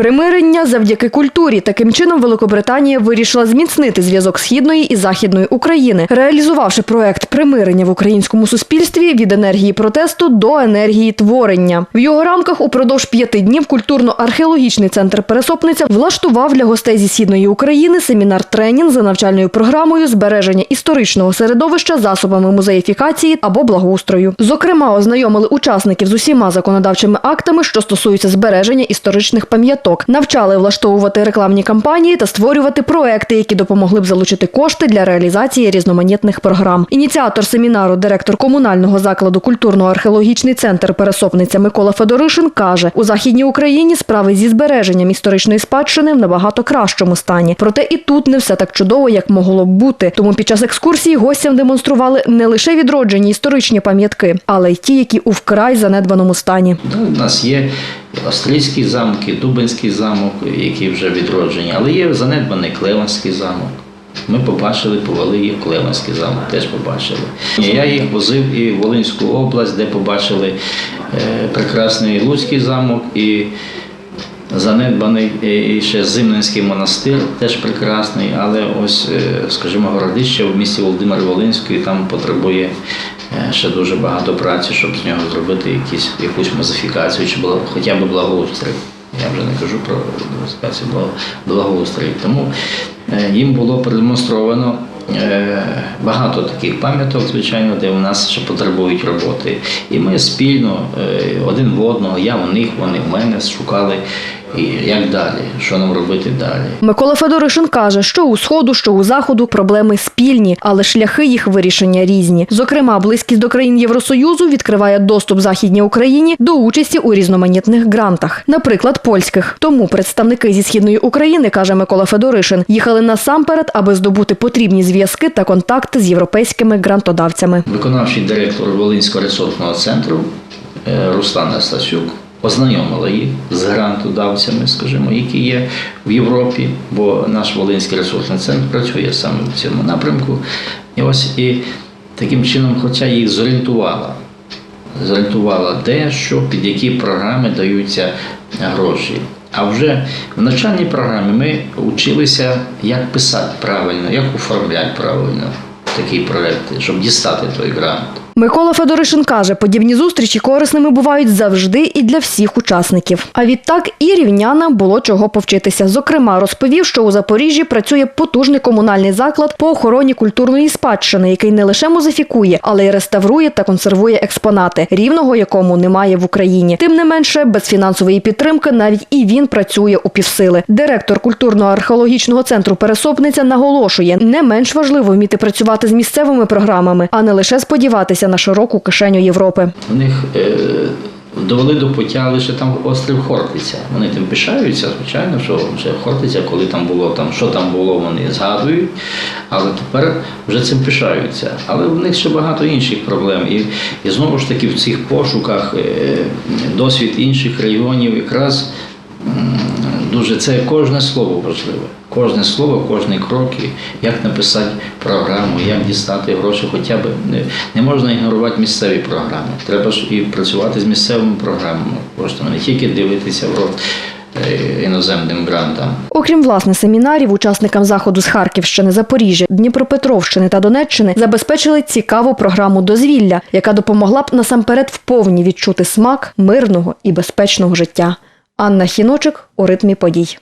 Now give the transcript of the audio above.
Примирення завдяки культурі. Таким чином Великобританія вирішила зміцнити зв'язок східної і західної України, реалізувавши проект примирення в українському суспільстві від енергії протесту до енергії творення. В його рамках упродовж п'яти днів культурно-археологічний центр Пересопниця влаштував для гостей зі східної України семінар-тренінг за навчальною програмою збереження історичного середовища засобами музеїфікації або благоустрою. Зокрема, ознайомили учасників з усіма законодавчими актами, що стосуються збереження історичних пам'яток, навчали влаштовувати рекламні кампанії та створювати проекти, які допомогли б залучити кошти для реалізації різноманітних програм. Ініціатор семінару, директор комунального закладу культурно-археологічний центр Пересопниця Микола Федоришин каже: у західній Україні справи зі збереженням історичної спадщини в набагато кращому стані. Проте і тут не все так чудово, як могло б бути. Тому під час екскурсії гостям демонстрували не лише відроджені історичні пам'ятки, але й ті, які у вкрай занедбаному стані. У нас є австрійський замок, і Дубинський замок, які вже відроджені, але є занедбаний Клеванський замок. Ми побачили, повели їх Клеванський замок, теж побачили. Я їх возив і в Волинську область, де побачили е, прекрасний Луцький замок і занедбаний е, ще Зимненський монастир, теж прекрасний, але ось, е, скажімо, городище в місті Володимир Волинський там потребує ще дуже багато праці, щоб з нього зробити якісь, якусь мозифікацію чи благо- хоча б благоустрій. Я вже не кажу про мозифікацію, благо- благоустрій. Тому е, їм було продемонстровано е, багато таких пам'яток, звичайно, де у нас ще потребують роботи. І ми спільно е, один в одного, я у них, вони в мене шукали, і як далі, що нам робити далі. Микола Федоришин каже, що у сходу, що у заходу проблеми спільні, але шляхи їх вирішення різні. Зокрема, близькість до країн Євросоюзу відкриває доступ Західній Україні до участі у різноманітних грантах, наприклад, польських. Тому представники зі східної України, каже Микола Федоришин, їхали насамперед, аби здобути потрібні зв'язки та контакти з європейськими грантодавцями. Виконавчий директор Волинського ресурсного центру е, Руслан Настасюк ознайомила їх з грантодавцями, скажімо, які є в Європі, бо наш Волинський ресурсний центр працює саме в цьому напрямку. І ось і таким чином, хоча їх зорієнтувала, зорієнтувала де, що, під які програми даються гроші. А вже в навчальній програмі ми вчилися, як писати правильно, як оформляти правильно такі проекти, щоб дістати той грант. Микола Федоришин каже, подібні зустрічі корисними бувають завжди і для всіх учасників. А відтак і рівнянам було чого повчитися. Зокрема, розповів, що у Запоріжжі працює потужний комунальний заклад по охороні культурної спадщини, який не лише музифікує, але й реставрує та консервує експонати, рівного якому немає в Україні. Тим не менше, без фінансової підтримки навіть і він працює у півсили. Директор культурно-археологічного центру Пересопниця наголошує, не менш важливо вміти працювати з місцевими програмами, а не лише сподіватися на широку кишеню Європи. У них е, довели до пуття лише там острів Хортиця. Вони тим пишаються, звичайно, що вже Хортиця, коли там було там, що там було, вони згадують, але тепер вже цим пишаються. Але в них ще багато інших проблем. І, і знову ж таки в цих пошуках е, досвід інших регіонів якраз дуже це кожне слово важливе. Кожне слово, кожний крок, як написати програму, як дістати гроші, хоча б не, не можна ігнорувати місцеві програми. Треба ж і працювати з місцевими програмами, коштами, не тільки дивитися в рот е, іноземним грантам. Окрім власне семінарів, учасникам заходу з Харківщини, Запоріжжя, Дніпропетровщини та Донеччини забезпечили цікаву програму дозвілля, яка допомогла б насамперед вповні відчути смак мирного і безпечного життя. Анна Хіночик у ритмі подій.